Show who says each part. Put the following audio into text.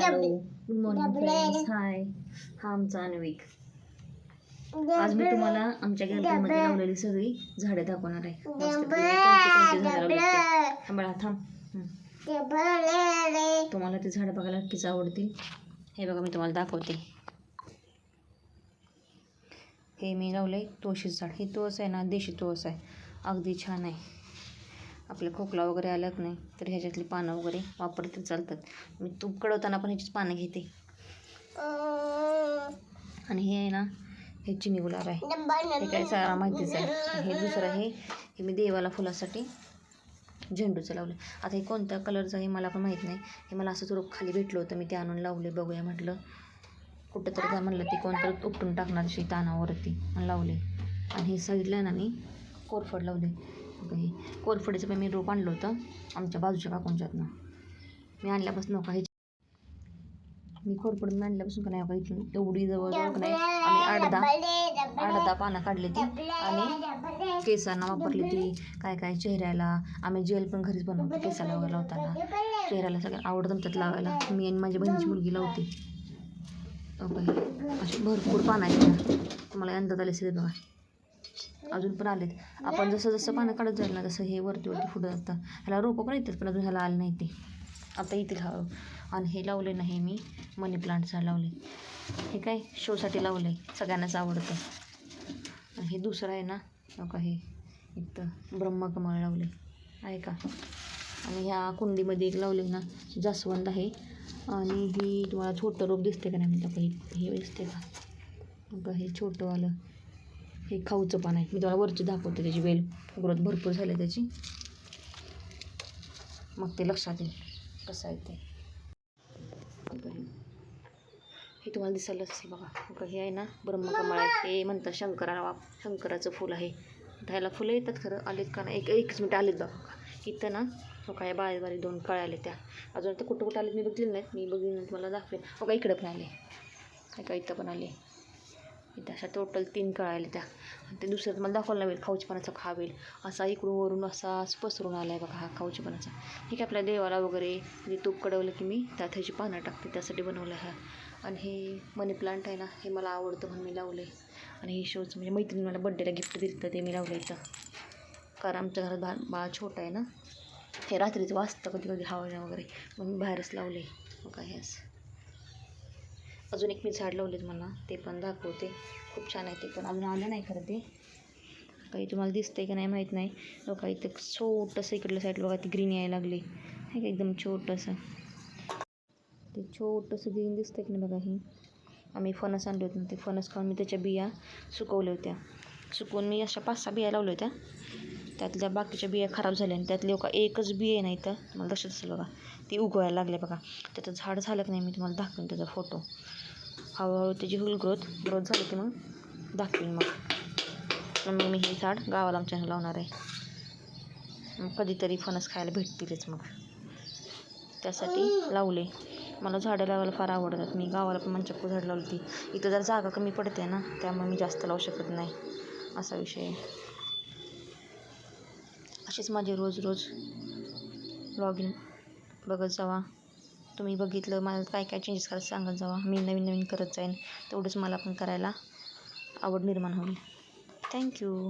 Speaker 1: Hello good morning friends hi हा आमचा अन्विक. आज मी तुम्हाला आमच्या गॅलरीमध्ये लावलेली सगळी झाडे दाखवणार आहे. थांब थांब. तुम्हाला ते झाडं बघायला नक्कीच आवडतील. हे बघा मी तुम्हाला दाखवते. हे मी लावले तुळशीचं झाड. हे तुळस आहे ना देशी तुळस आहे. अगदी छान आहे. आपल्या खोकला वगैरे आला की नाही तर ह्याच्यातली पानं वगैरे वापरते चालतात. मी तूप कडवताना पण ह्याचीच पानं घेते. आणि हे आहे ना हे चिनी गुलाब आहे. हे काय सारा माहितीच आहे. हे दुसरं आहे. हे मी देवाला फुलासाठी झेंडूचं लावलं आता हे कोणत्या कलरचं आहे मला पण माहीत नाही. हे मला असंच रोप खाली भेटलं होतं. मी ते आणून लावले बघूया म्हटलं. कुठं तर काय म्हणलं ते कोणतं उपटून टाकणार अशी तानावरती लावले आणि हे साईडला आहे ना मी कोरफड लावले बघा हे कोरफडीचं पण मी रोप आणलं होतं आमच्या बाजूच्या काकूंच्यातनं. मी आणल्यापासून नका हे मी कोरफडून आणल्यापासून का नाही का इथून एवढी जवळ नाही. आम्ही अर्धा अर्धा पानं काढली ती आणि केसांना वापरली ती काय काय चेहऱ्याला आम्ही जेल पण घरीच बनवतो केसाला वगैरे लावताना. चेहऱ्याला सगळ्या आवडतं त्यात लावायला. मी आणि माझी बहिणीची मुलगी लावते. बघा असे भरपूर पानं आहेत तुम्हाला अंदाज आले असेल बघा. अजून पण आलेत. आपण जसं जसं पानं काढत जाईल ना तसं हे वरती वरती फुटत जातं. ह्याला रोपं पण येतात पण अजून ह्याला आलं नाही ते. आता येतील हळू आणि हे लावले नाही मी मनी प्लांट लावले हे काय? शोसाठी लावलं आहे सगळ्यांनाच आवडतं. आणि हे दुसरं आहे ना बघा हे. एक तर ब्रह्मकमळ लावले आहे का? आणि ह्या कुंडीमध्ये एक लावले ना जास्वंद आहे. आणि ही तुम्हाला छोटं रोप दिसते का नाही? म्हणता हे हे दिसते का? बघा हे छोटंवालं हे खाऊचं पान आहे. मी तुम्हाला वरची दाखवते त्याची वेल. ग्रोथ भरपूर झाली त्याची. मग ते लक्षात येईल कसं आहे ते. हे. तुम्हाला दिसायला असेल बघा. हे आहे ना ब्रह्मकमळ आहे. हे म्हणतात शंकराला वाप शंकराचं फुल आहे. दहायला ह्याला फुलं येतात खरं. आलेत का नाही? एक एकच मिनिट आलेत बघा. इथं ना हो काय बारीक बारीक दोन कळ्या आले त्या. अजून आता कुठं कुठं आलेत मी बघितले नाहीत मी बघीन तुम्हाला दाखवेन. हो का इकडं पण आले. काय काय इथं पण आले. इथं अशा टोटल तीन कळ्या आल्या त्या. आणि ते दुसरं मला दाखवायला लावेल खाऊचपणाचा खावेल. असा इकडून वरून असा पसरून आला आहे बघा हा खाऊचपणाचा. हे काय आपल्या देवाला वगैरे म्हणजे तूप कडवलं की मी त्यात ह्याची पानं टाकते त्यासाठी बनवलं आहे आणि हे मनी प्लांट आहे ना हे मला आवडतं म्हणून मी लावलं आहे आणि हे शोज म्हणजे मैत्रिणी मला बड्डेला गिफ्ट दिलं ते मी लावलं इथं. कारण आमच्या घरात बा बाळ छोटा आहे ना. हे रात्रीचं वाजतं कधी कधी हवा वगैरे. मग मी बाहेरच लावले मग काय हे असं. अजून एक मी झाड लावलेत मला ते पण दाखवते. खूप छान आहे ते पण. अजून आलं नाही खरं ते. काही तुम्हाला दिसतंय का नाही माहीत नाही. बघा इथं छोटंसं इकडल्या साईडला बघा ती ग्रीन यायला लागली. हे का एकदम छोटंसं? ते छोटंसं ग्रीन दिसतंय की नाही बघा ही. आम्ही फणस आणले होते ना ते फणस खाऊन मी त्याच्या बिया सुकवल्या होत्या. सुकवून मी अशा पाच सहा बिया लावल्या होत्या. त्यातल्या बाकीच्या बिया खराब झाल्या आणि त्यातली का एकच बिया आहे ना इथं. मला लक्षात असेल बघा ती उगवायला लागले बघा. त्याचं झाड झालं की नाही मी तुम्हाला दाखवेन त्याचा फोटो हळूहळू त्याची होईल ग्रोथ ग्रोथ झाली की मग? दाखवीन मग. मग मी हे झाड गावाला आमच्या लावणार आहे. मग कधीतरी फणस खायला भेटतीलच मग. त्यासाठी लावले. मला झाडं लावायला फार आवडतात. मी गावाला पण मंचक्कू झाड लावली ती इथं जर जागा कमी पडते ना त्यामुळे मी जास्त लावू शकत नाही. असा विषय आहे. अशीच माझी रोज रोज लॉगिन बघत जावा. तुम्ही बघितलं मला काय काय चेंजेस करायचं सांगत जावा. मी नवीन नवीन करत जाईन. तेवढंच मला पण करायला आवड निर्माण होईल. थँक्यू